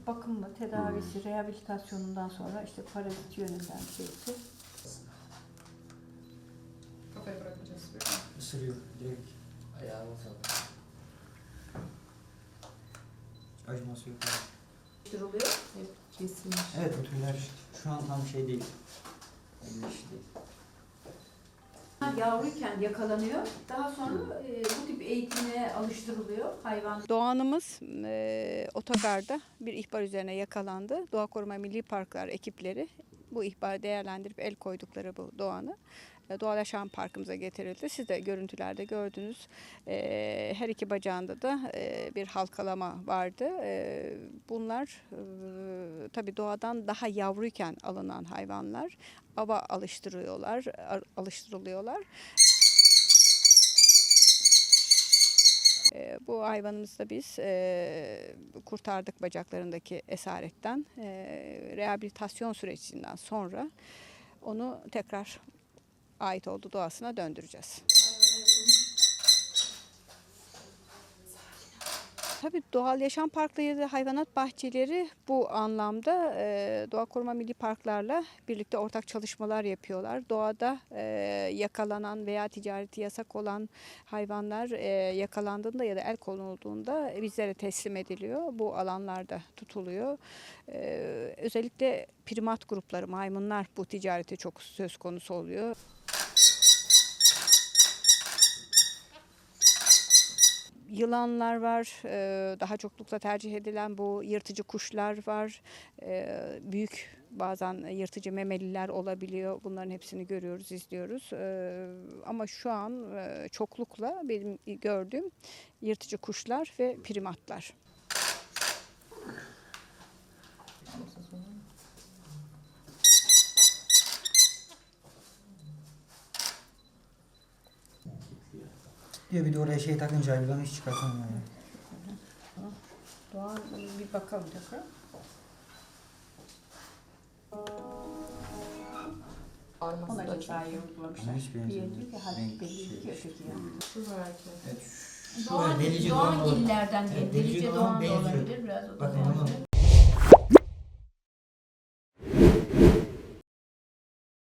tıp bakımı, tedavisi, rehabilitasyonundan sonra işte parazit yönünden şeysi. Kafayı bırakacağız. Isırıyor direkt. Ayağını sallıyor. Acıması yok. Duruluyor. Hep kesilmiş. Evet bu tüyler şu an tam şey değil. Değil. Yavruyken yakalanıyor. Daha sonra e, bu tip eğitime alıştırılıyor hayvan. Doğanımız e, otogarda bir ihbar üzerine yakalandı. Doğa Koruma Milli Parklar ekipleri bu ihbarı değerlendirip el koydukları bu doğanı e, Doğal Yaşam Parkımıza getirildi. Siz de görüntülerde gördünüz. E, her iki bacağında da e, bir halkalama vardı. Bunlar tabii doğadan daha yavruyken alınan hayvanlar. Ava alıştırıyorlar, alıştırılıyorlar. E, bu hayvanımızı da biz e, kurtardık bacaklarındaki esaretten. E, rehabilitasyon sürecinden sonra onu tekrar ait olduğu doğasına döndüreceğiz. Tabii doğal yaşam parkları ya da hayvanat bahçeleri bu anlamda e, Doğa Koruma Milli Parklarla birlikte ortak çalışmalar yapıyorlar. Doğada e, yakalanan veya ticareti yasak olan hayvanlar e, yakalandığında ya da el konulduğunda bizlere teslim ediliyor. Bu alanlarda tutuluyor. E, özellikle primat grupları, maymunlar bu ticareti çok söz konusu oluyor. Yılanlar var, e, daha çoklukla tercih edilen bu yırtıcı kuşlar var, e, büyük bazen yırtıcı memeliler olabiliyor. Bunların hepsini görüyoruz, izliyoruz. E, Ama şu an e, çoklukla benim gördüğüm yırtıcı kuşlar ve primatlar. Diyor bir de oraya şey takınca hayvan hiç çıkartamıyor. Yani. Doğan bir bakalım tekrar. Arması Ona da çok. Ama hiç Bir benzemiyor. diyor ki hadi Renk belli şey. ki öteki. Şu belki. Evet, şu Doğan, Doğan Doğan illerden Evet, Delice Doğan da olabilir biraz o da Bakın